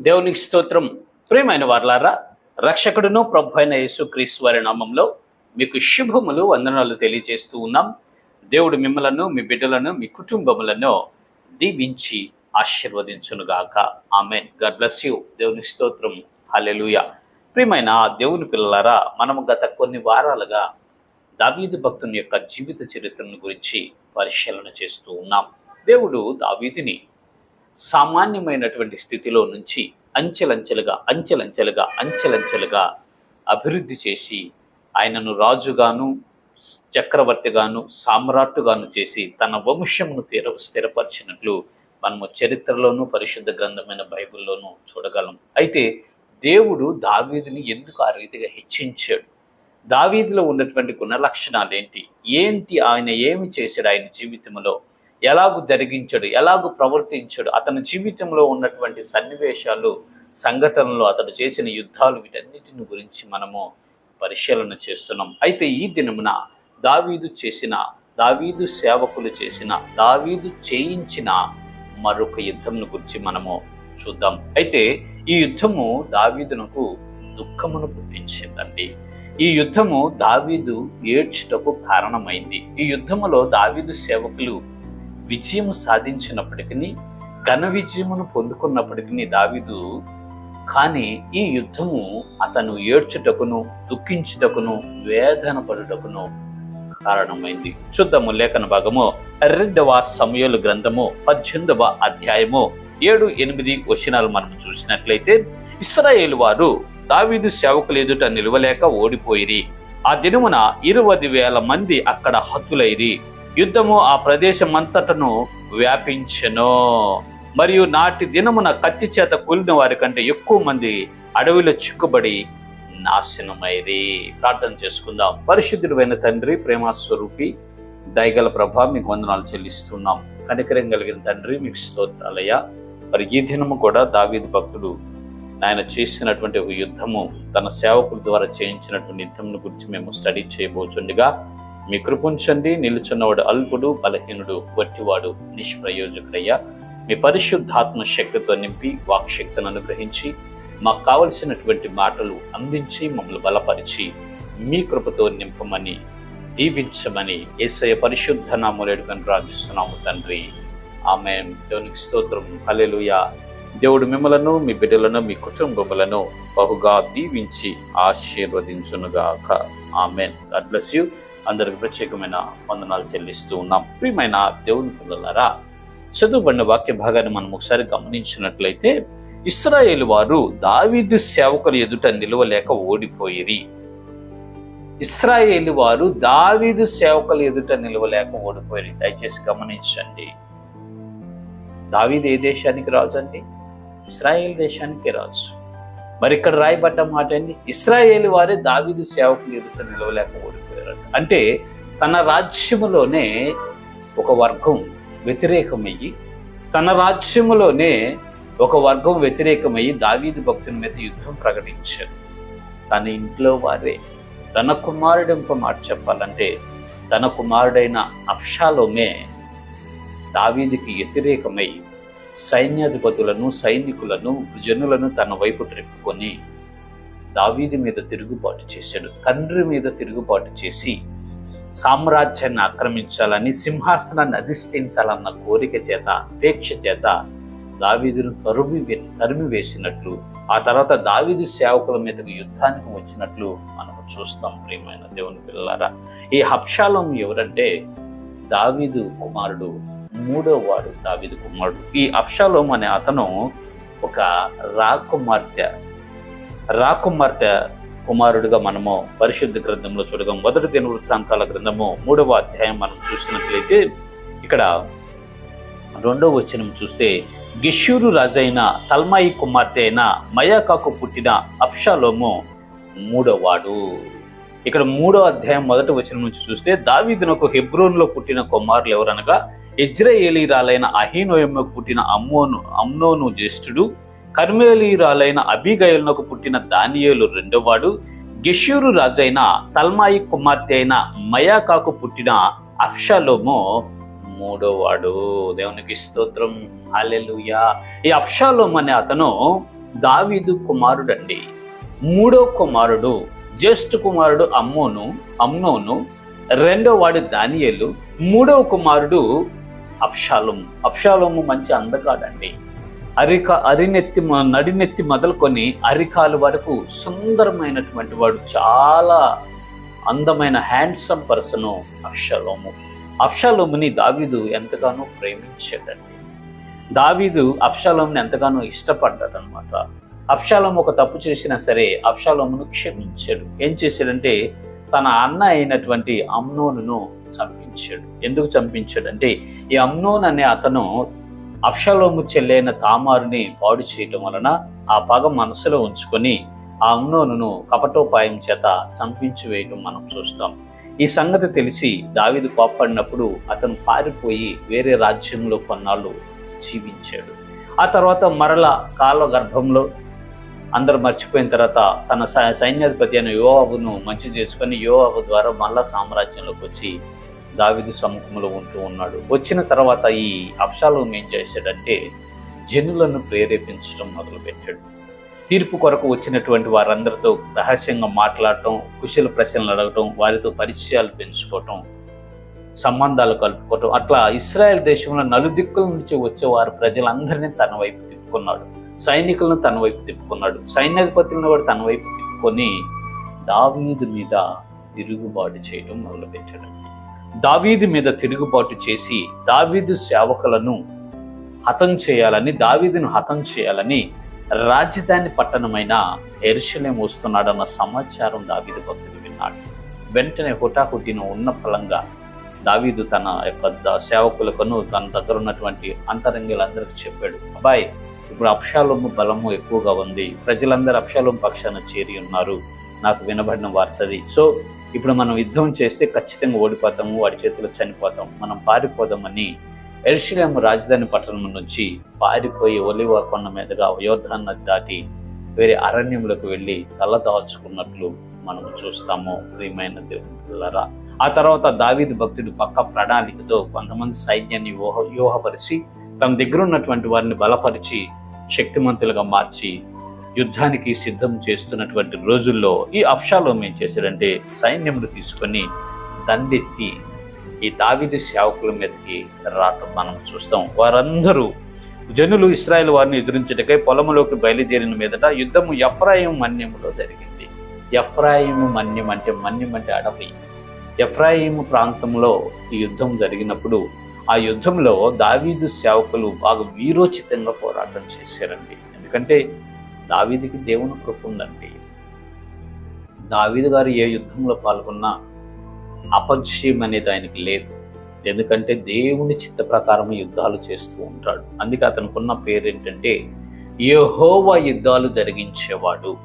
దేవునికి స్తోత్రం. ప్రియమైన వార్లారా రక్షకుడును ప్రభు అయిన యేసుక్రీస్తు వారి నామంలో మీకు శుభములు వందనాలు తెలియజేస్తూ ఉన్నాం. దేవుడు మిమ్మలను మీ బిడ్డలను మీ కుటుంబములను దీవించి ఆశీర్వదించునుగాక. ఆమె గాడ్ బ్లెస్ యూ. దేవుని స్తోత్రం. హల్లెలూయా. ప్రియమైన దేవుని పిల్లలారా మనము గత కొన్ని వారాలుగా దావీదు భక్తుని యొక్క జీవిత చరిత్రను గురించి పరిశీలన చేస్తూ ఉన్నాం. దేవుడు దావీదిని సామాన్యమైనటువంటి స్థితిలో నుంచి అంచెలంచెలుగా అంచెలంచెలుగా అంచెలంచెలుగా అభివృద్ధి చేసి ఆయనను రాజుగాను చక్రవర్తిగాను సామ్రాట్టుగాను చేసి తన వంశమును తీర స్థిరపరిచినట్లు మనము చరిత్రలోనూ పరిశుద్ధ గ్రంథమైన బైబిల్లోనూ చూడగలం. అయితే దేవుడు దావీదుని ఎందుకు ఆ రీతిగా హెచ్చించాడు? దావీదులో ఉన్నటువంటి గుణలక్షణాలు ఏంటి ఏంటి ఆయన ఏమి చేశాడు ఆయన జీవితంలో? ఎలాగు జరిగించడు ఎలాగు ప్రవర్తించాడు అతని జీవితంలో ఉన్నటువంటి సన్నివేశాలు సంఘటనలు అతడు చేసిన యుద్ధాలు వీటన్నిటిని గురించి మనము పరిశీలన చేస్తున్నాం. అయితే ఈ దినమున దావీదు చేసిన దావీదు సేవకులు చేసిన దావీదు చేయించిన మరొక యుద్ధంను గురించి మనము చూద్దాం. అయితే ఈ యుద్ధము దావీదునకు దుఃఖమును పుట్టించిందండి. ఈ యుద్ధము దావీదు ఏడ్చుటకు కారణమైంది. ఈ యుద్ధములో దావీదు సేవకులు విజయం సాధించినప్పటికీ ఘన విజయమును పొందుకున్నప్పటికీ దావిదు కానీ ఈ యుద్ధము అతను ఏడ్చుటకును దుఃఖించుటకును వేదన పడుటకును కారణమైంది. చూద్దాము లేఖన భాగము రెండవ సమయలు గ్రంథము పద్దెనిమిదవ అధ్యాయము ఏడు ఎనిమిది వచనాలు మనం చూసినట్లయితే ఇస్రాయేల్ వారు దావీదు సేవకులు ఎదుట నిలవలేక ఓడిపోయిరి. ఆ దినమున ఇరవై వేల మంది అక్కడ హతులైరి యుద్ధము ఆ ప్రదేశమంతటను వ్యాపించెను. మరియు నాటి దినమున కత్తి చేత కూలిన వారి కంటే ఎక్కువ మంది అడవిలో చిక్కుబడి నాశనమైది ప్రార్థన చేసుకుందాం. పరిశుద్ధుడైన తండ్రి ప్రేమాస్వరూపి దయగల ప్రభా మీకు వందనాలు చెల్లిస్తున్నాం. కనికరం కలిగిన తండ్రి మీకు స్తోత్రాలయ్యా. మరి ఈ దినము కూడా దావీద్ భక్తుడు ఆయన చేసినటువంటి ఒక యుద్ధము తన సేవకుల ద్వారా చేయించినటువంటి యుద్ధమును గురించి మేము స్టడీ చేయబోచుండగా మీ కృపుంచండి. నిలుచున్నవాడు అల్పుడు బలహీనుడు వట్టివాడు నిష్ప్రయోజకుడయ్యా. మీ పరిశుద్ధాత్మ శక్తితో నింపి వాక్శక్తిని అనుగ్రహించి మాకు కావలసినటువంటి మాటలు అందించి మమ్మల్ని బలపరిచి మీ కృపతో నింపమని దీవించమని ఏసయ పరిశుద్ధ నామూలేడుకని ప్రార్థిస్తున్నాము తండ్రి. ఆమె దేవునికి స్తోత్రం. హలెలుయా దేవుడు మిమ్మలను మీ బిడ్డలను మీ కుటుంబములను బహుగా దీవించి ఆశీర్వదించునుగాక. ఆమెన్. God bless you. అందరికి ప్రత్యేకమైన వందనాలు చెల్లిస్తూ ఉన్నాం. ప్రియమైన దేవుని పిల్లలారా చదువుబడిన వాక్య భాగాన్ని మనం ఒకసారి గమనించినట్లయితే ఇస్రాయేల్ వారు దావీదు సేవకులు ఎదుట నిలవలేక ఓడిపోయిరి. ఇస్రాయేల్ వారు దావీదు సేవకులు ఎదుట నిలవలేక ఓడిపోయి దయచేసి గమనించండి. దావీదు ఏ దేశానికి రాజు అండి? ఇస్రాయేల్ దేశానికి రాజు. మరి ఇక్కడ రాయబడ్డ మాట ఏంటి ఇస్రాయేల్ వారే దావీదు సేవకులు ఎదుట నిలవలేక ఓడిపోయారు అంటే తన రాజ్యములోనే ఒక వర్గం వ్యతిరేకమయ్యి తన రాజ్యములోనే ఒక వర్గం వ్యతిరేకమయ్యి దావీదు భక్తుని మీద యుద్ధం ప్రకటించారు. తన ఇంట్లో వారే తన కుమారుడు ఇంకో మాట చెప్పాలంటే తన కుమారుడైన అప్షాలోమే దావీదికి వ్యతిరేకమై సైన్యాధిపతులను సైనికులను జనులను తన వైపు త్రిప్పుకొని దావీది మీద తిరుగుబాటు చేశాడు. తండ్రి మీద తిరుగుబాటు చేసి సామ్రాజ్యాన్ని ఆక్రమించాలని సింహాసనాన్ని అధిష్ఠించాలన్న కోరిక చేత అపేక్ష చేత దావీదును తరుమి తరిమి వేసినట్లు ఆ తర్వాత దావీదు సేవకుల మీదకు యుద్ధానికి వచ్చినట్లు మనం చూస్తాం ప్రియమైన దేవుని పిల్లలారా. ఈ హప్షాలం ఎవరంటే దావీదు కుమారుడు మూడో వాడు దావిది కుమారుడు. ఈ అప్షాలోం అనే అతను ఒక రాకుమార్తె రాకుమార్తె కుమారుడుగా మనము పరిశుద్ధ గ్రంథంలో చూడగా మొదటి దిన వృత్తాంతాల గ్రంథము మూడవ అధ్యాయం మనం చూసినట్లయితే ఇక్కడ రెండవ వచనం చూస్తే గిషూరు రాజైన తల్మాయి కుమార్తె అయిన మయాకాకు పుట్టిన అప్షాలోము మూడోవాడు ఇక్కడ మూడో అధ్యాయం మొదటి వచనం నుంచి చూస్తే దావీదునకు హెబ్రోన్లో పుట్టిన కుమారులు ఎవరనగా ఇజ్రాయేలీరాలైన అహీనోయమ్మకు పుట్టిన అమ్మోను అమ్నోను జ్యేష్ఠుడు కర్మేలీరాలైన అబిగయల్నకు పుట్టిన దానియేలు రెండోవాడు గెషూరు రాజైన తల్మాయి కుమార్తె అయిన మయాకాకు పుట్టిన అఫ్షాలోము మూడోవాడు. దేవునికి స్తోత్రం. హాలెలుయా ఈ అఫ్షాలోం అనే అతను దావీదు కుమారుడండి. మూడో కుమారుడు. జ్యేష్ఠ కుమారుడు అమ్మోను అమ్నోను రెండో వాడు దానియలు మూడవ కుమారుడు అప్షాలోము అప్షాలోము మంచి అందగాడండి. అరిక అరినెత్తి నడినెత్తి మొదలుకొని అరికాలు వరకు సుందరమైనటువంటి వాడు చాలా అందమైన హ్యాండ్సమ్ పర్సను అప్షలోము అప్షలోముని దావీదు ఎంతగానో ప్రేమించాడండి. దావీదు అప్షలోముని ఎంతగానో ఇష్టపడ్డాడనమాట అప్షాలం ఒక తప్పు చేసినా సరే అప్షాలమ్ను క్షమించాడు. ఏం చేశాడంటే తన అన్న అయినటువంటి అమ్నోనును చంపించాడు. ఎందుకు చంపించాడంటే ఈ అమ్నోన్ అనే అతను అప్షలోము చెల్లైన తామారుని పాడు చేయటం వలన ఆ పగ మనసులో ఉంచుకొని ఆ అమ్నోనును కపటోపాయం చేత చంపించి వేయటం మనం చూస్తాం. ఈ సంగతి తెలిసి దావిదు కోప్పడినప్పుడు అతను పారిపోయి వేరే రాజ్యంలో కొన్నాళ్ళు జీవించాడు. ఆ తర్వాత మరల కాల గర్భంలో అందరు మర్చిపోయిన తర్వాత తన సై- సైన్యాధిపతి అయిన యోవాబును మంచి చేసుకొని యోవాబు ద్వారా మళ్ళా సామ్రాజ్యంలోకి వచ్చి దావిదు సముఖంలో ఉంటూ ఉన్నాడు. వచ్చిన తర్వాత ఈ అప్షాలోం ఏం చేశాడంటే జనులను ప్రేరేపించడం మొదలుపెట్టాడు. తీర్పు కొరకు వచ్చినటువంటి వారందరితో రహస్యంగా మాట్లాడటం కుశల ప్రశ్నలు అడగటం వారితో పరిచయాలు పెంచుకోవటం సంబంధాలు కలుపుకోవటం అట్లా ఇస్రాయెల్ దేశంలో నలుదిక్కుల నుంచి వచ్చే వారు ప్రజలందరినీ తన వైపు తిప్పుకున్నాడు. సైనికులను తన వైపు తిప్పుకున్నాడు. సైన్యాధిపతులను కూడా తన వైపు తిప్పుకొని దావీదు మీద తిరుగుబాటు చేయడం మొదలుపెట్టాడు. దావీదు మీద తిరుగుబాటు చేసి దావీదు సేవకులను హతం చేయాలని దావీదును హతం చేయాలని రాజధాని పట్టణమైన ఎరుషలేం వస్తున్నాడన్న సమాచారం దావీదు భక్తుడు విన్నాడు. వెంటనే హుటాహుటిన ఉన్న ఫలంగా దావీదు తన యొక్క సేవకులకును తన దగ్గర ఉన్నటువంటి అంతరంగులందరికీ చెప్పాడు. అబ్బాయి ఇప్పుడు అప్షాలోము బలము ఎక్కువగా ఉంది. ప్రజలందరూ అప్షాలోం పక్షాన చేరి ఉన్నారు. నాకు వినబడిన వార్తది సో ఇప్పుడు మనం యుద్ధం చేస్తే ఖచ్చితంగా ఓడిపోతాము వాడి చేతిలో చనిపోతాం మనం పారిపోదామని ఎర్షిలేము రాజధాని పట్టణం నుంచి పారిపోయి ఒలివ కొండ మీదుగా యోధాన్ నది దాటి వేరే అరణ్యంలోకి వెళ్ళి తల దాల్చుకున్నట్లు మనం చూస్తాము ప్రియమైన దేవులారా ఆ తర్వాత దావీదు భక్తుడు పక్క ప్రణాళికతో కొంతమంది సైన్యాన్ని ఊహ వ్యూహపరిచి తన దగ్గర ఉన్నటువంటి వారిని బలపరిచి శక్తిమంతులుగా మార్చి యుద్ధానికి సిద్ధం చేస్తున్నటువంటి రోజుల్లో ఈ అప్షాలోం ఏం చేశాడంటే సైన్యములు తీసుకొని దండెత్తి ఈ దావిది సేవకుల మీదకి రావటం మనం చూస్తాం. వారందరూ జనులు ఇస్రాయల్ వారిని ఎదురించటకై పొలములోకి బయలుదేరిన మీదట యుద్ధము ఎఫ్రాయిం మన్యములో జరిగింది. ఎఫ్రాయిము మన్యం అంటే మన్యం అంటే అడవి. ఎఫ్రాయిము ప్రాంతంలో ఈ యుద్ధం జరిగినప్పుడు ఆ యుద్ధంలో దావీదు సేవకులు బాగా వీరోచితంగా పోరాటం చేశారండి. ఎందుకంటే దావీదికి దేవుని కృప ఉందండి. దావీదు గారు ఏ యుద్ధంలో పాల్గొన్నా అపజయం అనేది ఆయనకి లేదు. ఎందుకంటే దేవుని చిత్త ప్రకారం యుద్ధాలు చేస్తూ ఉంటాడు. అందుకే అతనుకున్న పేరు ఏంటంటే యుద్ధాలు జరిగించేవాడు.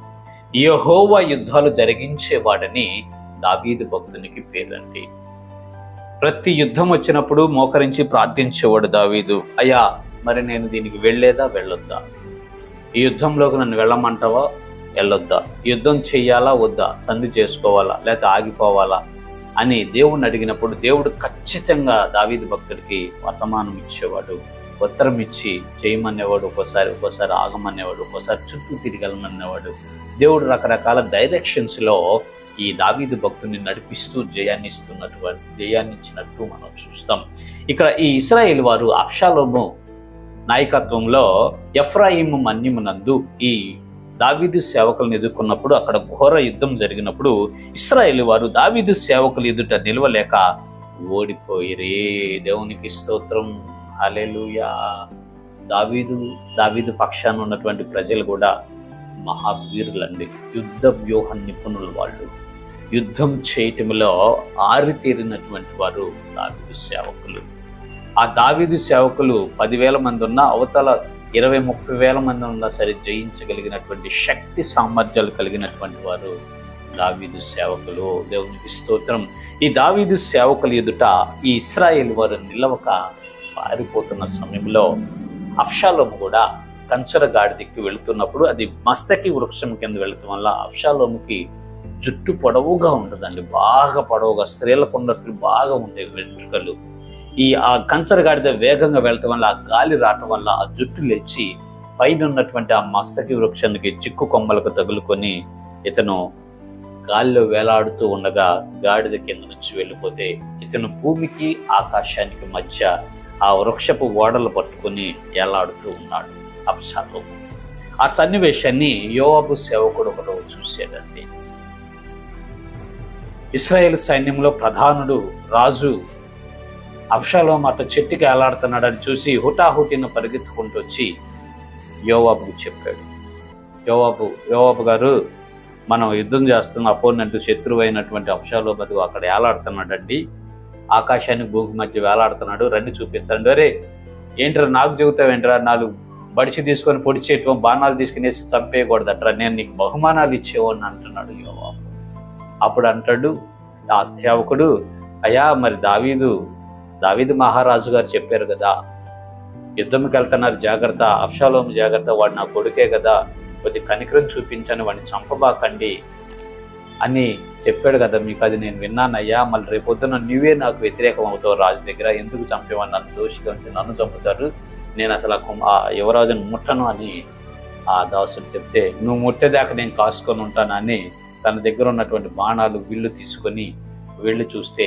యహోవా యుద్ధాలు జరిగించేవాడని దావీదు భక్తునికి పేరండి. ప్రతి యుద్ధం వచ్చినప్పుడు మోకరించి ప్రార్థించేవాడు దావీదు. అయ్యా మరి నేను దీనికి వెళ్ళేదా వెళ్ళొద్దా? ఈ యుద్ధంలోకి నన్ను వెళ్ళమంటావా? వెళ్ళొద్దా. యుద్ధం చెయ్యాలా వద్దా? సంధి చేసుకోవాలా లేక ఆగిపోవాలా? అని దేవుణ్ణి అడిగినప్పుడు దేవుడు ఖచ్చితంగా దావీదు భక్తుడికి వర్తమానం ఇచ్చేవాడు. ఉత్తరం ఇచ్చి చేయమనేవాడు ఒక్కోసారి ఒక్కోసారి ఆగమనేవాడు ఒక్కోసారి చుట్టూ తిరగలమనేవాడు దేవుడు రకరకాల డైరెక్షన్స్లో ఈ దావీదు భక్తుని నడిపిస్తూ జయాన్ని ఇస్తున్నటువంటి జయాన్ని ఇచ్చినట్టు మనం చూస్తాం. ఇక్కడ ఈ ఇస్రాయేల్ వారు అప్షాలోము నాయకత్వంలో ఎఫ్రాయిము మన్యమునందు ఈ దావీదు సేవకులను ఎదుర్కొన్నప్పుడు అక్కడ ఘోర యుద్ధం జరిగినప్పుడు ఇస్రాయేల్ వారు దావీదు సేవకులు ఎదుట నిలవలేక ఓడిపోయిరే. దేవునికి స్తోత్రం. అలెలుయా దావీదు దావీదు పక్షాన ఉన్నటువంటి ప్రజలు కూడా మహావీరులండి. యుద్ధ వ్యూహ నిపుణులు వాళ్ళు. యుద్ధం చేయటంలో ఆరితేరినటువంటి వారు దావీదు సేవకులు. ఆ దావీదు సేవకులు పదివేల మంది ఉన్న అవతల ఇరవై ముప్పై వేల మంది ఉన్నా సరే జయించగలిగినటువంటి శక్తి సామర్థ్యాలు కలిగినటువంటి వారు దావీదు సేవకులు. దేవునికి స్తోత్రం. ఈ దావీదు సేవకుల ఎదుట ఈ ఇస్రాయేల్ వారు నిలవక పారిపోతున్న సమయంలో అప్షాలోము కూడా కంచర గాడిదికి వెళుతున్నప్పుడు అది మస్తకి వృక్షం కింద వెళ్ళటం వల్ల అప్షాలోముకి జుట్టు పొడవుగా ఉంటుందండి. బాగా పొడవుగా స్త్రీలకు ఉన్నట్లు బాగా ఉండే వెంట్రుకలు. ఈ ఆ కంచర గాడిద వేగంగా వెళ్ళటం వల్ల ఆ గాలి రావటం వల్ల ఆ జుట్టు లేచి పైన ఉన్నటువంటి ఆ మస్తకి వృక్షానికి చిక్కు కొమ్మలకు తగులుకొని ఇతను గాలిలో వేలాడుతూ ఉండగా గాడిద కింద నుంచి వెళ్ళిపోతే ఇతను భూమికి ఆకాశానికి మధ్య ఆ వృక్షపు ఓడలు పట్టుకొని వేలాడుతూ ఉన్నాడు అప్షాలోము ఆ సన్నివేశాన్ని యోవాబు సేవకుడు ఒకడు చూశాడండి. ఇస్రాయేల్ సైన్యంలో ప్రధానుడు రాజు అప్షాలో అట్ట చెట్టుకి వేలాడుతున్నాడని చూసి హుటాహుటిన పరిగెత్తుకుంటూ వచ్చి యోవాబుకు చెప్పాడు. యోవాబు యోవాబు గారు మనం యుద్ధం చేస్తున్న అపోనెంట్ శత్రువు అయినటువంటి అంశాలు బతుకు అక్కడ వేలాడుతున్నాడండి ఆకాశానికి భూమి మధ్య వేలాడుతున్నాడు రండి చూపించండి. అరే ఏంట్రా నాకు చెబుతావేంట్రా? నాలుగు బడిసి తీసుకొని పొడిచేయటం బాణాలు తీసుకునేసి చంపేయకూడదట్రా? నేను నీకు బహుమానాలు ఇచ్చేవాడిని అంటున్నాడు యోవాబు. అప్పుడు అంటాడు ఆ సేవకుడు అయ్యా మరి దావీదు దావీదు మహారాజు గారు చెప్పారు కదా యుద్ధంకి వెళ్తున్నారు జాగ్రత్త అప్షాలోము జాగ్రత్త వాడు నా కొడుకే కదా కొద్ది కనికరం చూపించని వాడిని చంపబాకండి అని చెప్పాడు కదా మీకు అది నేను విన్నానయ్యా మళ్ళీ రేపొద్దున నువ్వే నాకు వ్యతిరేకం అవుతావు రాజు దగ్గర ఎందుకు చంపేవాడిని నన్ను దోషిగా ఉంచి నన్ను చంపుతారు నేను అసలు ఆ ఆ యువరాజును ముట్టను అని ఆ దాసుడు చెప్తే నువ్వు ముట్టేదాకా నేను కాసుకొని ఉంటానని తన దగ్గర ఉన్నటువంటి బాణాలు విల్లు తీసుకొని వెళ్ళి చూస్తే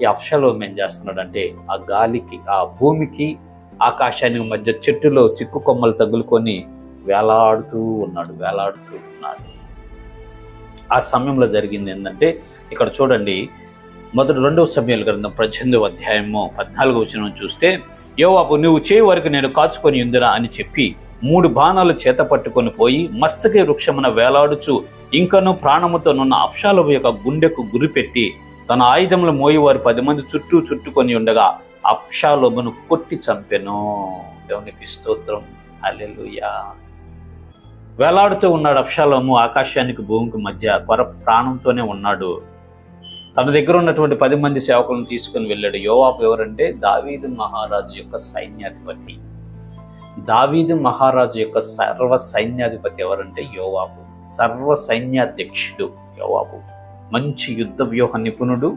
ఈ అప్షలోం ఏం చేస్తున్నాడంటే ఆ గాలికి ఆ భూమికి ఆకాశానికి మధ్య చెట్టులో చిక్కు కొమ్మలు తగులుకొని వేలాడుతూ ఉన్నాడు వేలాడుతూ ఉన్నాడు. ఆ సమయంలో జరిగింది ఏంటంటే ఇక్కడ చూడండి మొదటి రెండవ సమయాలు గ్రంథం పద్దెనిమిదవ అధ్యాయము పద్నాలుగవ వచనం చూస్తే యోవాపు నువ్వు చేయి వరకు నేను కాచుకొని ఉందిరా అని చెప్పి మూడు బాణాలు చేత పట్టుకొని పోయి మస్తకి వృక్షమున వేలాడుచు ఇంకను ప్రాణముతో నున్న అప్షాలము యొక్క గుండెకు గురిపెట్టి తన ఆయుధములు మోయేవారు పది మంది చుట్టూ చుట్టుకొని ఉండగా అప్షాలోమును కొట్టి చంపెను. దేవునికి స్తోత్రం. అలెలుయా వేలాడుతూ ఉన్నాడు అప్షాలోము ఆకాశానికి భూమికి మధ్య కొర ప్రాణంతోనే ఉన్నాడు. తన దగ్గర ఉన్నటువంటి పది మంది సేవకులను తీసుకుని వెళ్ళాడు. యోవాబు ఎవరంటే దావీదు మహారాజు యొక్క సైన్యాధిపతి. దావీదు మహారాజు యొక్క సర్వ సైన్యాధిపతి ఎవరంటే యోవాపు సర్వ సైన్యాధ్యక్షుడు యోవాబు. మంచి యుద్ధ వ్యూహ నిపుణుడు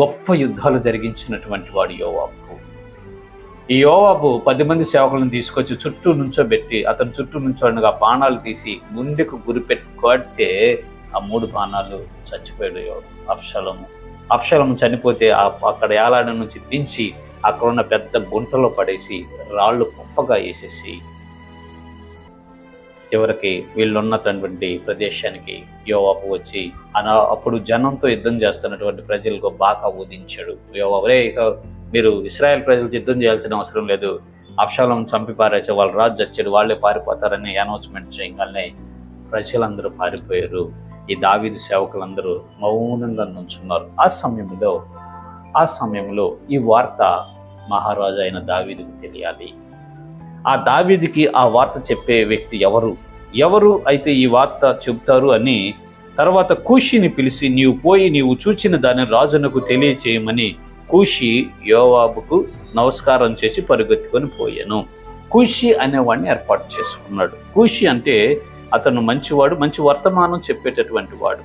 గొప్ప యుద్ధాలు జరిగించినటువంటి వాడు యోవాబు. ఈ యోవాబు పది మంది సేవకులను తీసుకొచ్చి చుట్టూ నుంచోబెట్టి అతని చుట్టూ నుంచోండగా బాణాలు తీసి గుండెకు గురిపెట్టి ఆ మూడు బాణాలు చచ్చిపోయాడు యో- అప్షలము అప్షలము చనిపోతే అక్కడ ఏలాడ నుంచి దించి అక్కడ ఉన్న పెద్ద గుంటలో పడేసి రాళ్ళు కుప్పగా వేసేసి చివరికి వీళ్ళున్నటువంటి ప్రదేశానికి యోవాపు వచ్చి అన అప్పుడు జనంతో యుద్ధం చేస్తున్నటువంటి ప్రజలకు బాగా ఊదించాడు. యోవాపురే ఇక మీరు ఇస్రాయెల్ ప్రజలు యుద్ధం చేయాల్సిన అవసరం లేదు. అప్షాలం చంపి పారేసే వాళ్ళు రాజు చచ్చాడు వాళ్ళే పారిపోతారని అనౌన్స్మెంట్ చేయగానే ప్రజలందరూ పారిపోయారు. ఈ దావీదు సేవకులందరూ మౌనంగా నుంచున్నారు. ఆ సమయంలో ఆ సమయంలో ఈ వార్త మహారాజు అయిన దావీదుకు తెలియాలి. ఆ దావీదికి ఆ వార్త చెప్పే వ్యక్తి ఎవరు? ఎవరు అయితే ఈ వార్త చెబుతారు అని తర్వాత కూషిని పిలిచి నీవు పోయి నీవు చూచిన దాన్ని రాజునకు తెలియచేయమని కూషి యోవాబుకు నమస్కారం చేసి పరుగెత్తుకొని పోయాను. కూషి అనేవాడిని ఏర్పాటు చేసుకున్నాడు. కూషి అంటే అతను మంచివాడు మంచి వర్తమానం చెప్పేటటువంటి వాడు.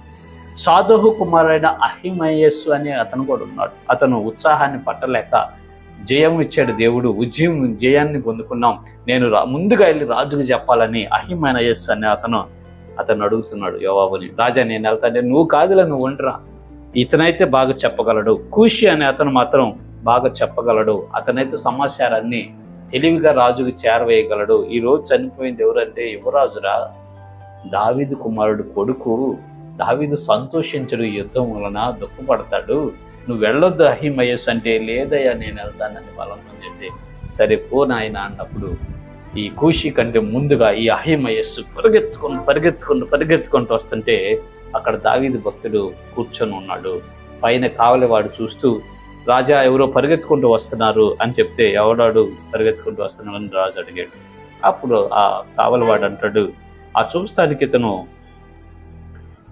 సాధుహు కుమారుడైన అహిమయస్సు అనే అతను కూడా ఉన్నాడు. అతను ఉత్సాహాన్ని పట్టలేక జయం ఇచ్చాడు దేవుడు ఉజ్జయం జయాన్ని పొందుకున్నాం. నేను రా- ముందుగా వెళ్ళి రాజుకు చెప్పాలని అహిమయస్సు అనే అతను అతను అడుగుతున్నాడు యోవాబుని. రాజా నేను వెళ్తానే నువ్వు కాదులే నువ్వు ఉండరా. ఇతనైతే బాగా చెప్పగలడు. కూషి అనే అతను మాత్రం బాగా చెప్పగలడు. అతనైతే సమాచారాన్ని తెలివిగా రాజుకు చేరవేయగలడు. ఈరోజు చనిపోయింది ఎవరంటే యువరాజురా దావీదు కుమారుడు కొడుకు. దావీదు సంతోషించడు ఈ యుద్ధం వలన దుఃఖపడతాడు. నువ్వు వెళ్ళొద్దు అహిమయస్ అంటే లేదయ్యా నేను వెళ్తానని బలంతో చెప్తే సరే పో నాయన అన్నప్పుడు ఈ కూషి కంటే ముందుగా ఈ అహిమయస్సు పరిగెత్తుకుని పరిగెత్తుకుని పరిగెత్తుకుంటూ వస్తుంటే అక్కడ దావీది భక్తుడు కూర్చొని ఉన్నాడు. పైన కావలివాడు చూస్తూ రాజా ఎవరో పరిగెత్తుకుంటూ వస్తున్నారు అని చెప్తే ఎవడాడు పరిగెత్తుకుంటూ వస్తున్నాడు అని రాజు అడిగాడు. అప్పుడు ఆ కావలివాడు అంటాడు ఆ చూస్తానికి ఇతను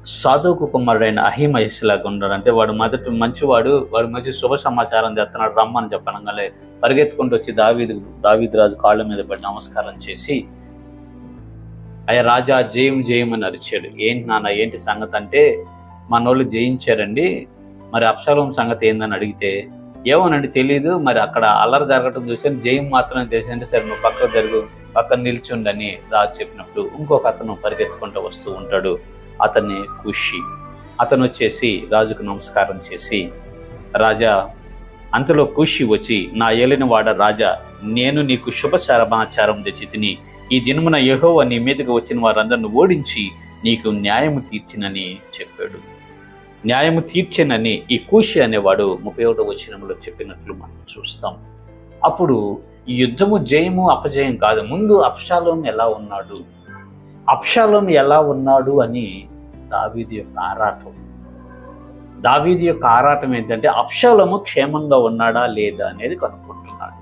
సాధువుకు కుమారుడైన అహిమయస్లాగా ఉన్నాడు అంటే వాడు మొదటి మంచివాడు వాడు మంచి శుభ సమాచారం తెస్తున్నాడు రమ్మని చెప్పనగానే పరిగెత్తుకుంటూ వచ్చి దావీదు దావీదు రాజు కాళ్ళ మీద పడి నమస్కారం చేసి అయ్యా రాజా జయం జయం అని అరిచాడు. ఏంటి నాన్న ఏంటి సంగతి అంటే మనోళ్ళు జయించారండి. మరి అప్సలం సంగతి ఏందని అడిగితే ఏమోనండి తెలియదు మరి అక్కడ అల్లరి జరగటం చూసాను జయం మాత్రమే తెలిసి అంటే సరే నువ్వు పక్కకు జరుగు పక్కన నిల్చుండని రాజు చెప్పినప్పుడు ఇంకొక అతను పరిగెత్తుకుంటూ వస్తూ ఉంటాడు. అతన్ని కూషి. అతను వచ్చేసి రాజుకు నమస్కారం చేసి రాజా అంతలో కూషి వచ్చి నా ఏలిన వాడ రాజా నేను నీకు శుభ సమాచారం తెచ్చి తిని ఈ దినమున యహో నీ మీదకి వచ్చిన వారందరిని ఓడించి నీకు న్యాయము తీర్చినని చెప్పాడు. న్యాయము తీర్చినని ఈ కూషి అనేవాడు ముప్పై ఒకటో వచనంలో చెప్పినట్లు మనం చూస్తాం. అప్పుడు ఈ యుద్ధము జయము అపజయం కాదు. ముందు అప్షాలోం ఎలా ఉన్నాడు? అప్షాలోం ఎలా ఉన్నాడు అని దావీది యొక్క ఆరాటం. దావీది యొక్క ఆరాటం ఏంటంటే అప్షలము క్షేమంగా ఉన్నాడా లేదా అనేది కనుక్కుంటున్నాడు.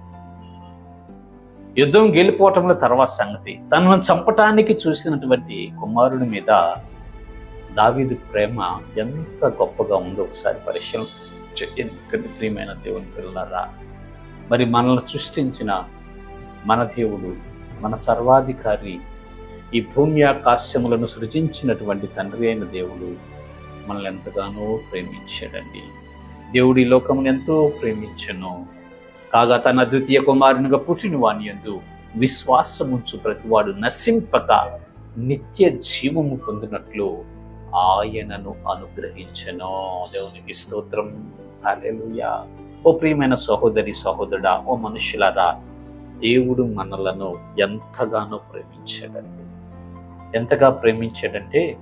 యుద్ధం గెలిపోవటంలో తర్వాత సంగతి. తనను చంపటానికి చూసినటువంటి కుమారుడి మీద దావీది ప్రేమ ఎంత గొప్పగా ఉందో ఒకసారి పరిశీలన చేయండి ప్రియమైన దేవుని పిల్లరా మరి మనల్ని సృష్టించిన మన దేవుడు మన సర్వాధికారి ఈ భూమి ఆకాశములను సృజించినటువంటి తండ్రి అయిన దేవుడు మనల్ని ఎంతగానో ప్రేమించాడండి. దేవుడి లోకమును ఎంతో ప్రేమించను. కాగా తన ద్వితీయ కుమారునిగా పుట్టిన వాని యందు విశ్వాసముంచు ప్రతివాడు నశింపక నిత్య జీవము పొందినట్లు ఆయనను అనుగ్రహించను. దేవునికి స్తోత్రం. అలెలుయా ఓ ప్రియమైన సహోదరి సహోదరుడా ఓ మనుషులారా దేవుడు మనలను ఎంతగానో ప్రేమించాడండి. ఎంతగా ప్రేమించాడంటే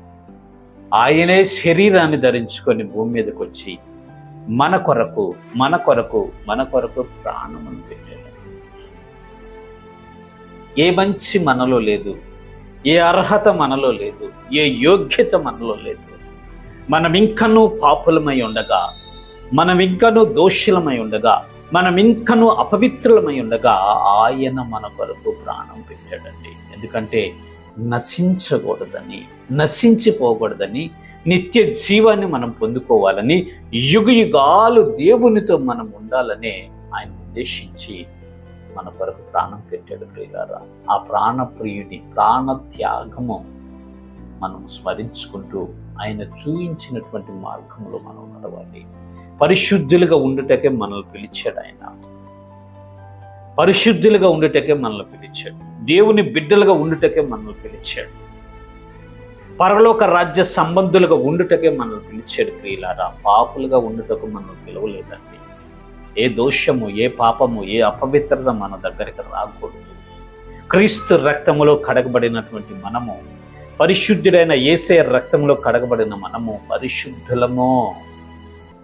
ఆయనే శరీరాన్ని ధరించుకొని భూమి మీదకి వచ్చి మన కొరకు మన కొరకు మన కొరకు ప్రాణమును పెట్టాడు. ఏ మంచి మనలో లేదు ఏ అర్హత మనలో లేదు ఏ యోగ్యత మనలో లేదు. మనం ఇంకనూ పాపులమై ఉండగా మనం ఇంకనూ దోషులమై ఉండగా మనం ఇంకనూ అపవిత్రులమై ఉండగా ఆయన మన కొరకు ప్రాణం పెట్టాడండి. ఎందుకంటే నశించకూడదని నశించిపోకూడదని నిత్య జీవాన్ని మనం పొందుకోవాలని యుగ యుగాలు దేవునితో మనం ఉండాలనే ఆయన ఉద్దేశించి మన కొరకు ప్రాణం పెట్టాడు ప్రియులారా. ఆ ప్రాణప్రియుడి ప్రాణ త్యాగము మనం స్మరించుకుంటూ ఆయన చూయించినటువంటి మార్గంలో మనం నడవాలి. పరిశుద్ధులుగా ఉండటకే మనల్ని పిలిచాడు ఆయన. పరిశుద్ధులుగా ఉండుటకే మనల్ని పిలిచాడు. దేవుని బిడ్డలుగా ఉండుటకే మనల్ని పిలిచాడు. పరలోక రాజ్య సంబంధులుగా ఉండుటకే మనల్ని పిలిచాడు ప్రియులారా. పాపులుగా ఉండుటకు మనల్ని పిలవలేదండి. ఏ దోషము ఏ పాపము ఏ అపవిత్రత మన దగ్గరికి రాకూడదు. క్రీస్తు రక్తములో కడగబడినటువంటి మనము పరిశుద్ధుడైన ఏసే రక్తంలో కడగబడిన మనము పరిశుద్ధులము.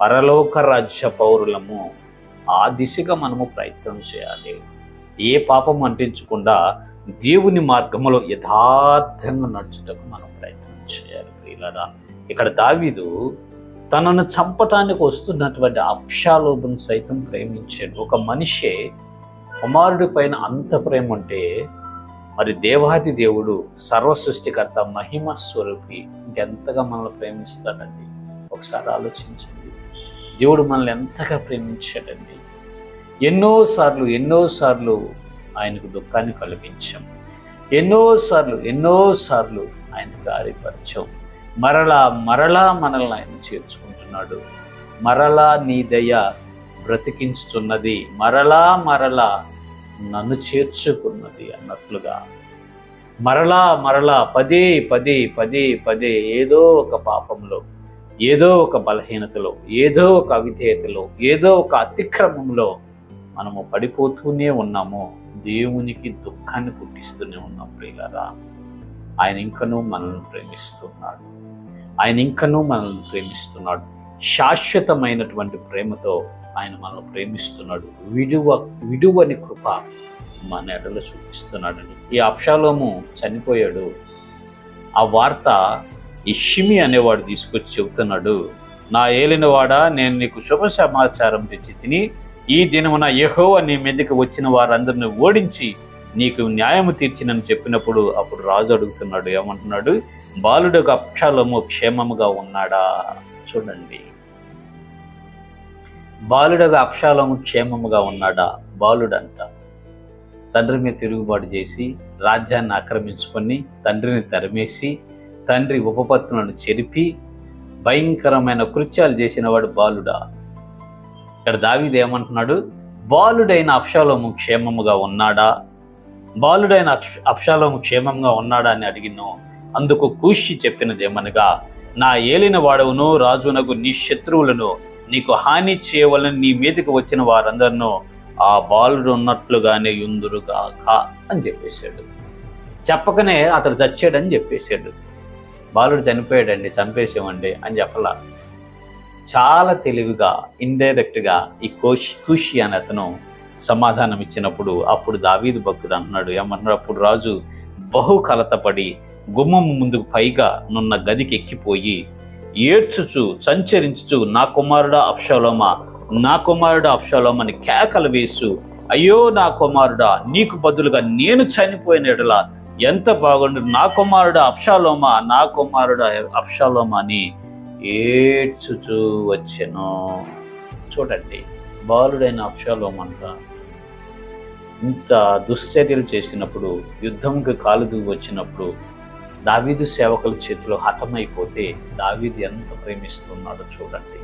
పరలోక రాజ్య పౌరులము. ఆ దిశగా మనము ప్రయత్నం చేయాలి. ఏ పాపం అంటించకుండా దేవుని మార్గములో యథార్థంగా నడుచుటకు మనం ప్రయత్నం చేయాలి ప్రియులరా. ఇక్కడ దావీదు తనను చంపటానికి వస్తున్నటువంటి అప్షాలోభను సైతం ప్రేమించాడు. ఒక మనిషే కుమారుడి పైన అంత ప్రేమ ఉంటే మరి దేవాది దేవుడు సర్వ సృష్టికర్త మహిమ స్వరూపి ఇంకెంతగా మనల్ని ప్రేమిస్తాడండి? ఒకసారి ఆలోచించండి. దేవుడు మనల్ని ఎంతగా ప్రేమించాడండి. ఎన్నోసార్లు ఎన్నోసార్లు ఆయనకు దుఃఖాన్ని కలిగించాం. ఎన్నోసార్లు ఎన్నోసార్లు ఆయన గారిపరచాం మరలా మరలా మనల్ని ఆయన చేర్చుకుంటున్నాడు. మరలా నీ దయ బ్రతికించుతున్నది మరలా మరలా నన్ను చేర్చుకున్నది అన్నట్లుగా. మరలా మరలా పదే పదే పదే పదే ఏదో ఒక పాపంలో ఏదో ఒక బలహీనతలో ఏదో ఒక అవిధేయతలో ఏదో ఒక అతిక్రమంలో మనము పడిపోతూనే ఉన్నాము దేవునికి దుఃఖాన్ని పుట్టిస్తూనే ఉన్నాం ప్రియులరా. ఆయన ఇంకనూ మనల్ని ప్రేమిస్తున్నాడు. ఆయన ఇంకనూ మనల్ని ప్రేమిస్తున్నాడు. శాశ్వతమైనటువంటి ప్రేమతో ఆయన మనల్ని ప్రేమిస్తున్నాడు. విడువ విడువని కృప మన ఎడలో చూపిస్తున్నాడని ఈ అప్షాలోము చనిపోయాడు. ఆ వార్త ఈ అనేవాడు తీసుకొచ్చి చెబుతున్నాడు నా ఏలినవాడా నేను నీకు శుభ సమాచారం తెచ్చి తిని ఈ దినమున యహో నీ మీదకి వచ్చిన వారందరిని ఓడించి నీకు న్యాయము తీర్చినని చెప్పినప్పుడు అప్పుడు రాజు అడుగుతున్నాడు ఏమంటున్నాడు? బాలుడు అక్షాలము క్షేమముగా ఉన్నాడా? చూడండి. బాలుడగా అక్షాలము క్షేమముగా ఉన్నాడా? బాలుడంట తండ్రి మీద తిరుగుబాటు చేసి రాజ్యాన్ని ఆక్రమించుకొని తండ్రిని తరిమేసి తండ్రి ఉపపత్తులను చెరిపి భయంకరమైన కృత్యాలు చేసినవాడు బాలుడా. ఇక్కడ దావీది ఏమంటున్నాడు? బాలుడైన అప్షాలోము క్షేమముగా ఉన్నాడా? బాలుడైన అప్షాలోము క్షేమంగా ఉన్నాడా అని అడిగినో? అందుకు కూషి చెప్పినదేమనగా నా ఏలిన వాడవును రాజునకు నీ శత్రువులను నీకు హాని చేయవలని నీ మీదకి వచ్చిన వారందరినూ ఆ బాలుడు ఉన్నట్లుగానే యుందురుగాక అని చెప్పేశాడు. చెప్పకనే అతడు చచ్చాడని చెప్పేశాడు. బాలుడు చనిపోయాడండి చంపేసామండి అని చెప్పలా. చాలా తెలివిగా ఇండైరెక్ట్గా ఈ కోష్ ఖుషి అని అతను సమాధానం ఇచ్చినప్పుడు అప్పుడు దావీదు భక్తుడు అంటున్నాడు ఏమన్నాడు? అప్పుడు రాజు బహు కలతపడి గుమ్మం ముందుకు పైగా నున్న గదికి ఎక్కిపోయి ఏడ్చుచు సంచరించుచు నా కుమారుడా అప్షలోమ నా కుమారుడా అప్షలోమని కేకలు వేసు అయ్యో నా కుమారుడా నీకు బదులుగా నేను చనిపోయిన ఎడల ఎంత బాగుండు. నా కుమారుడు అప్షాలోమా నా కుమారుడు అప్షాలోమా అని ఏడ్చుచూ వచ్చెను. చూడండి బాలుడైన అప్షాలోమంట ఇంత దుశ్చర్యలు చేసినప్పుడు యుద్ధంకి కాలు వచ్చినప్పుడు దావీదు సేవకుల చేతిలో హతమైపోతే దావీదు ఎంత ప్రేమిస్తున్నాడో చూడండి.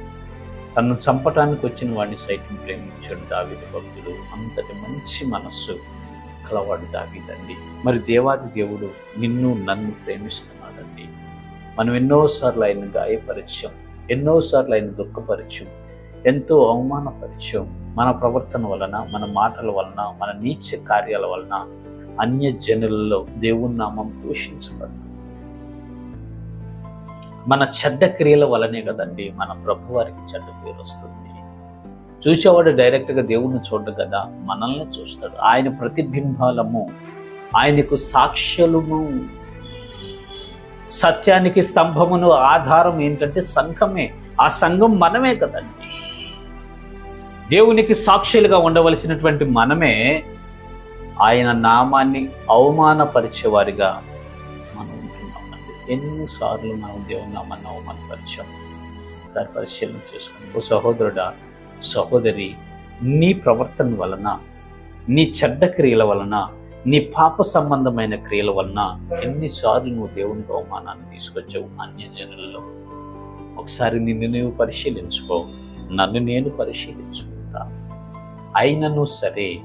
తను చంపటానికి వచ్చిన వాడిని సైతం ప్రేమించాడు దావీదు భక్తుడు. అంతటి మంచి మనస్సు. కలవాడు దావీదండి. మరి దేవాది దేవుడు నిన్ను నన్ను ప్రేమిస్తున్నాడండి. మనం ఎన్నోసార్లు ఆయన గాయపరిచాం ఎన్నోసార్లు ఆయన దుఃఖపరిచాం ఎంతో అవమానపరిచాం. మన ప్రవర్తన వలన మన మాటల వలన మన నీచ కార్యాల వలన అన్య జనులలో దేవుని నామం దూషించబడింది మన చెడ్డ క్రియల వలనే కదండి మన ప్రభువారికి చెడ్డ పేరు వస్తుంది. చూసేవాడు డైరెక్ట్గా దేవుణ్ణి చూడడు కదా మనల్ని చూస్తాడు. ఆయన ప్రతిబింబాలము ఆయనకు సాక్ష్యలుము సత్యానికి స్తంభమును ఆధారం ఏంటంటే సంఘమే. ఆ సంఘం మనమే కదండి. దేవునికి సాక్షులుగా ఉండవలసినటువంటి మనమే ఆయన నామాన్ని అవమానపరిచేవారిగా మనం ఉంటున్నామండి ఎన్నిసార్లు మనం దేవుని నామాన్ని అవమానపరిచాం? ఒకసారి పరిశీలన చేసుకుని సహోదరుడా సహోదరి నీ ప్రవర్తన వలన నీ చెడ్డ క్రియల వలన నీ పాప సంబంధమైన క్రియల వలన ఎన్నిసార్లు నువ్వు దేవుని బహుమానాన్ని తీసుకొచ్చావు అన్యజనులలో. ఒకసారి నిన్ను నువ్వు పరిశీలించుకో నన్ను నేను పరిశీలించుకుంటా. అయినను సరే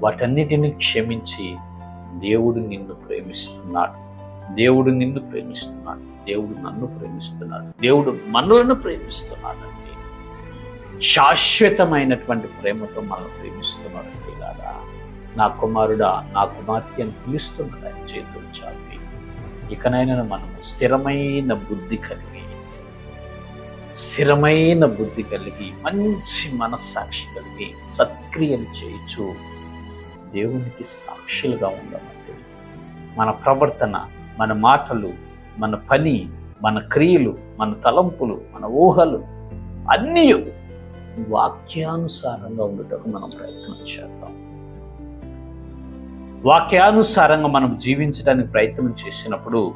వాటన్నిటిని క్షమించి దేవుడు నిన్ను ప్రేమిస్తున్నాడు. దేవుడు నిన్ను ప్రేమిస్తున్నాడు. దేవుడు నన్ను ప్రేమిస్తున్నాడు. దేవుడు మనలను ప్రేమిస్తున్నాడు. శాశ్వతమైనటువంటి ప్రేమతో మనం ప్రేమిస్తున్నాడు కాదా నా కుమారుడా నా కుమార్తె అని పిలుస్తున్నాడు ఆయన చేతులు చాపి ఇకనైనా మనం స్థిరమైన బుద్ధి కలిగి స్థిరమైన బుద్ధి కలిగి మంచి మనస్సాక్షి కలిగి సత్క్రియలు చేయొచ్చు దేవునికి సాక్షులుగా ఉండమంటే మన ప్రవర్తన మన మాటలు మన పని మన క్రియలు మన తలంపులు మన ఊహలు అన్నీ వాక్యానుసారంగా ఉండటకు మనం ప్రయత్నం చేద్దాం. వాక్యానుసారంగా మనం జీవించడానికి ప్రయత్నం చేసినప్పుడు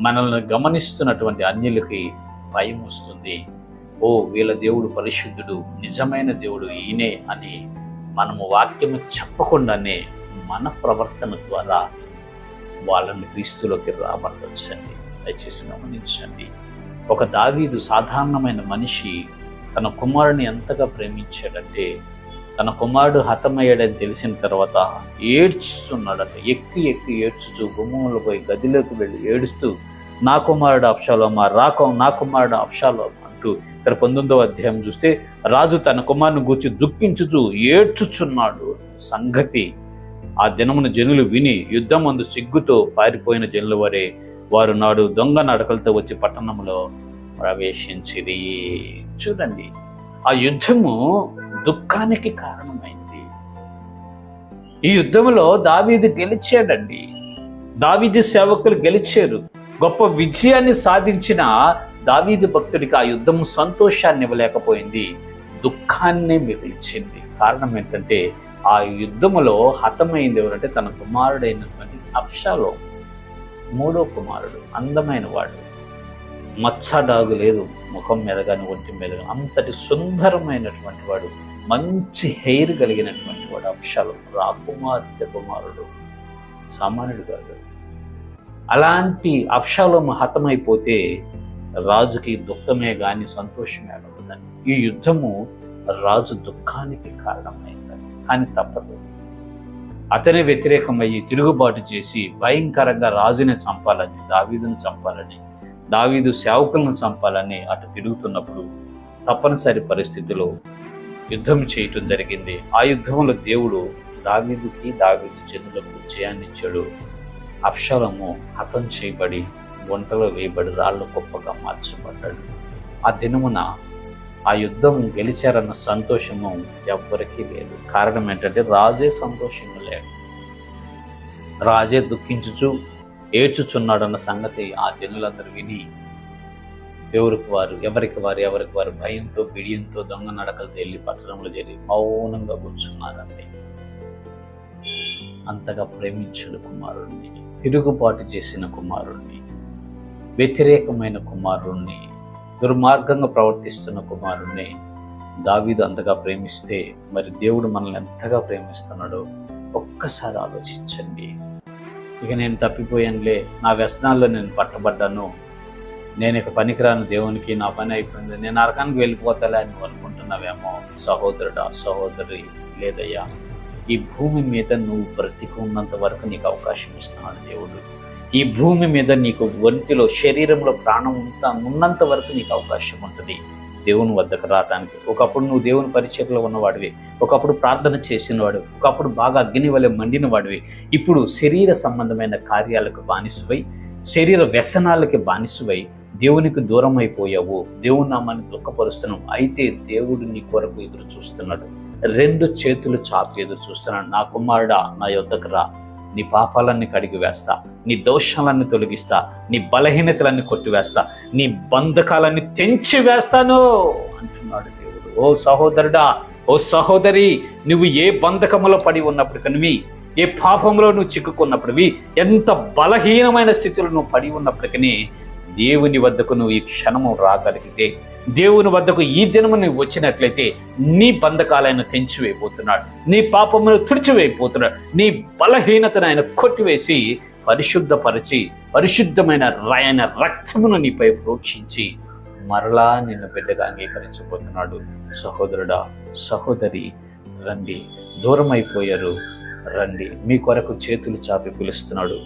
మనల్ని గమనిస్తున్నటువంటి అన్యులకి భయం వస్తుంది. ఓ వీళ్ళ దేవుడు పరిశుద్ధుడు నిజమైన దేవుడు ఈయనే అని మనము వాక్యము చెప్పకుండానే మన ప్రవర్తన ద్వారా వాళ్ళని క్రీస్తులోకి రాబట్టండి దయచేసి గమనించండి. ఒక దావీదు సాధారణమైన మనిషి తన కుమారుని ఎంతగా ప్రేమించాడంటే తన కుమారుడు హతమయ్యాడని తెలిసిన తర్వాత ఏడ్చుతున్నాడట ఎక్కి ఎక్కి ఏడ్చుచు గుమ్మంలో పోయి గదిలోకి వెళ్ళి ఏడుస్తూ నా కుమారుడు అప్షాలోమా రాకో నా కుమారుడు అప్షాలోమ అంటూ ఇక్కడ పంతొమ్మిదవ అధ్యాయం చూస్తే రాజు తన కుమారుని గూర్చి దుఃఖించుచు ఏడ్చుచున్నాడు. సంగతి ఆ దినమున జనులు విని యుద్ధమందు సిగ్గుతో పారిపోయిన జనుల వరే వారు నాడు దొంగ నడకలతో వచ్చి పట్టణంలో ప్రవేశించిరి. చూడండి ఆ యుద్ధము దుఃఖానికి కారణమైంది. ఈ యుద్ధంలో దావీది గెలిచాడండి. దావీది సేవకులు గెలిచారు. గొప్ప విజయాన్ని సాధించిన దావీది భక్తుడికి ఆ యుద్ధం సంతోషాన్ని ఇవ్వలేకపోయింది. దుఃఖాన్ని మిగిలిచింది. కారణం ఏంటంటే ఆ యుద్ధములో హతమైంది ఎవరంటే తన కుమారుడైనటువంటి అప్షాలో మూడో కుమారుడు అందమైన వాడు. మచ్చడాగు లేదు ముఖం మీద కానీ ఒంటి మీద కానీ అంతటి సుందరమైనటువంటి వాడు మంచి హెయిర్ కలిగినటువంటి వాడు అప్షాలు రాకుమార్తె కుమారుడు. సామాన్యుడు కాదు. అలాంటి అప్షాలోమ హతమైపోతే రాజుకి దుఃఖమే కానీ సంతోషమే కలగదండి ఈ యుద్ధము రాజు దుఃఖానికి కారణమైందని కానీ తప్పదు. అతనే వ్యతిరేకమయ్యి తిరుగుబాటు చేసి భయంకరంగా రాజుని చంపాలని దావీదును చంపాలని దావీదు సేవకులను చంపాలని అటు తిరుగుతున్నప్పుడు తప్పనిసరి పరిస్థితిలో యుద్ధం చేయటం జరిగింది. ఆ యుద్ధంలో దేవుడు దావీదుకి దావీదు చెందులకు జయాన్నించాడు అక్షరము హతం చేయబడి వంటలో వేయబడి రాళ్ళు గొప్పగా మార్చబడ్డాడు. ఆ దినమున ఆ యుద్ధం గెలిచారన్న సంతోషము ఎవ్వరికీ లేదు. కారణం ఏంటంటే రాజే సంతోషం లేడు రాజే దుఃఖించుచు ఏడ్చుచున్నాడన్న సంగతి ఆ జనులందరూ విని ఎవరికి వారు ఎవరికి వారు ఎవరికి వారు భయంతో బిడియంతో దొంగ నడకలతో వెళ్ళి పట్టణంలో చేరి మౌనంగా కూర్చున్నారండి. అంతగా ప్రేమించిన కుమారుణ్ణి తిరుగుబాటు చేసిన కుమారుణ్ణి వ్యతిరేకమైన కుమారుణ్ణి దుర్మార్గంగా ప్రవర్తిస్తున్న కుమారుణ్ణి దావీదు అంతగా ప్రేమిస్తే మరి దేవుడు మనల్ని ఎంతగా ప్రేమిస్తున్నాడో ఒక్కసారి ఆలోచించండి. ఇక నేను తప్పిపోయానులే. నా వ్యసనాల్లో నేను పట్టబడ్డాను. నేను ఇక పనికిరాను దేవునికి నా పని అయిపోయింది. నేను నరకానికి వెళ్ళిపోతాలే అని అనుకుంటున్నావేమో సహోదరుడా సహోదరి లేదయ్యా. ఈ భూమి మీద నువ్వు బ్రతికున్నంత వరకు నీకు అవకాశం ఇస్తున్నాడు దేవుడు. ఈ భూమి మీద నీకు ఒంటిలో శరీరంలో ప్రాణం ఉంటా ఉన్నంత వరకు నీకు అవకాశం ఉంటుంది. దేవుని వద్దకు రావడానికి ఒకప్పుడు నువ్వు దేవుని పరిచయలో ఉన్నవాడివి. ఒకప్పుడు ప్రార్థన చేసినవాడు ఒకప్పుడు బాగా అగ్ని వలె మండిన వాడివి ఇప్పుడు శరీర సంబంధమైన కార్యాలకు బానిసవై శరీర వ్యసనాలకి బానిసవై దేవునికి దూరం అయిపోయావు దేవుని నామాన్ని దుఃఖపరుస్తున్నావు. అయితే దేవుడు నీ కొరకు ఎదురు చూస్తున్నాడు. రెండు చేతులు చాపి ఎదురు చూస్తున్నాడు. నా కుమారుడా నా యొద్దకు రా. నీ పాపాలన్నీ కడిగి వేస్తా. నీ దోషాలన్నీ తొలగిస్తా. నీ బలహీనతలన్నీ కొట్టివేస్తా. నీ బంధకాలన్నీ తెంచి వేస్తాను అంటున్నాడు దేవుడు. ఓ సహోదరుడా ఓ సహోదరి నువ్వు ఏ బంధకములో పడి ఉన్నప్పటికనివి ఏ పాపంలో నువ్వు చిక్కుకున్నప్పటివి ఎంత బలహీనమైన స్థితిలో నువ్వు పడి ఉన్నప్పటికీ దేవుని వద్దకు నువ్వు ఈ క్షణము రాగలిగితే దేవుని వద్దకు ఈ దినము నువ్వు వచ్చినట్లయితే నీ బంధకాలైన తెంచివేయబోతున్నాడు. నీ పాపమును తుడిచివేయబోతున్నాడు. నీ బలహీనతను ఆయన కొట్టివేసి పరిశుద్ధపరిచి పరిశుద్ధమైన రాయన రక్తమును నీపై ప్రోక్షించి మరలా నిన్ను బిడ్డగా అంగీకరించబోతున్నాడు. సహోదరుడా సహోదరి రండి. దూరం అయిపోయారు రండి. మీ కొరకు చేతులు చాపి పిలుస్తున్నాడు.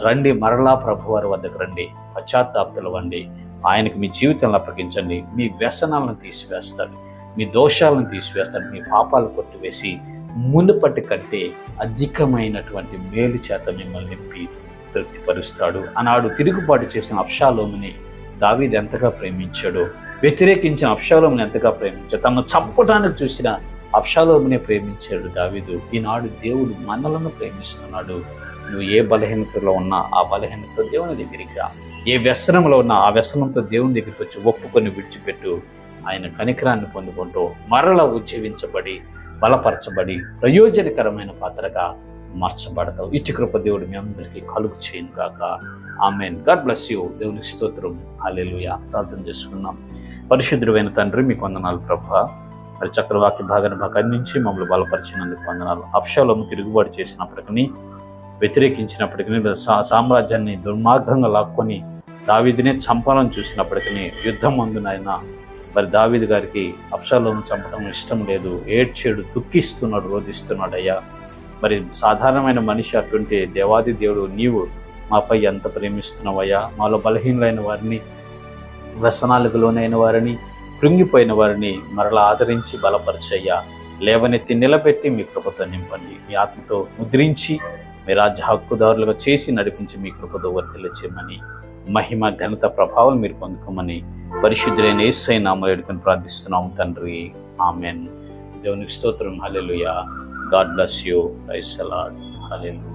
రండి మరలా ప్రభువారి వద్దకు రండి. పశ్చాత్తాప్తులు వండి ఆయనకు మీ జీవితంలో అప్పగించండి. మీ వ్యసనాలను తీసివేస్తాడు. మీ దోషాలను తీసివేస్తాడు. మీ పాపాలు కొట్టివేసి మునుపటి కంటే అధికమైనటువంటి మేలు చేత మిమ్మల్ని నింపి తృప్తిపరుస్తాడు. ఆనాడు తిరుగుబాటు చేసిన అప్షాలోముని దావీది ఎంతగా ప్రేమించాడో వ్యతిరేకించిన అప్షాలోముని ఎంతగా ప్రేమించాడు తమను చంపడానికి చూసిన అప్షాలోమునే ప్రేమించాడు దావీదు. ఈనాడు దేవుడు మనలను ప్రేమిస్తున్నాడు. నువ్వు ఏ బలహీనతలో ఉన్నా ఆ బలహీనతతో దేవుని దగ్గరికి రా. ఏ వ్యసనంలో ఉన్నా ఆ వ్యసనంతో దేవుని దగ్గరికి వచ్చి ఒప్పుకొని విడిచిపెట్టు. ఆయన కనికరాన్ని పొందుకుంటూ మరల ఉజ్జీవించబడి బలపరచబడి ప్రయోజనకరమైన పాత్రగా మార్చబడతావు. ఇచ్చి కృప దేవుడు మీ అందరికీ కలుగు చేయను కాక ఆమెన్. God bless you. దేవునికి స్తోత్రం. హాలేలుయ ప్రార్థన చేసుకున్నాం పరిశుద్ధుడైన తండ్రి మీకు వందనాలు ప్రభ. మరి చక్రవాక్య భాగాన్ని మాకు అందించి మమ్మల్ని బలపరిచినందుకు వందనాలు. అప్షాలోము తిరుగుబాటు చేసినప్పటికీ వ్యతిరేకించినప్పటికీ సా సామ్రాజ్యాన్ని దుర్మార్గంగా లాక్కొని దావీదినే చంపాలని చూసినప్పటికీ యుద్ధం అందునైన మరి దావీదు గారికి అప్షాలను చంపడం ఇష్టం లేదు. ఏడ్చేడు దుఃఖిస్తున్నాడు రోధిస్తున్నాడు అయ్యా మరి సాధారణమైన మనిషి అటువంటి దేవాది దేవుడు నీవు మాపై ఎంత ప్రేమిస్తున్నావయ్యా? మాలో బలహీనులైన వారిని వ్యసనాలకు లోనైన వారిని కృంగిపోయిన వారిని మరలా ఆదరించి బలపరిచయ్యా. లేవనెత్తి నిలబెట్టి మీ కృపతో నింపండి. మీ ఆత్మతో ముద్రించి మీ రాజ్య హక్కుదారులుగా చేసి నడిపించి మీ కృపతో వర్తిల్లచేయమని మహిమ ఘనత ప్రభావం మీరు పొందుకోమని పరిశుద్ధులైన ఏసై నామలు ఎడుకొని ప్రార్థిస్తున్నాం తండ్రి. ఆమెన్. దేవునికి స్తోత్రం. Hallelujah god bless you. Rice salad హలెలు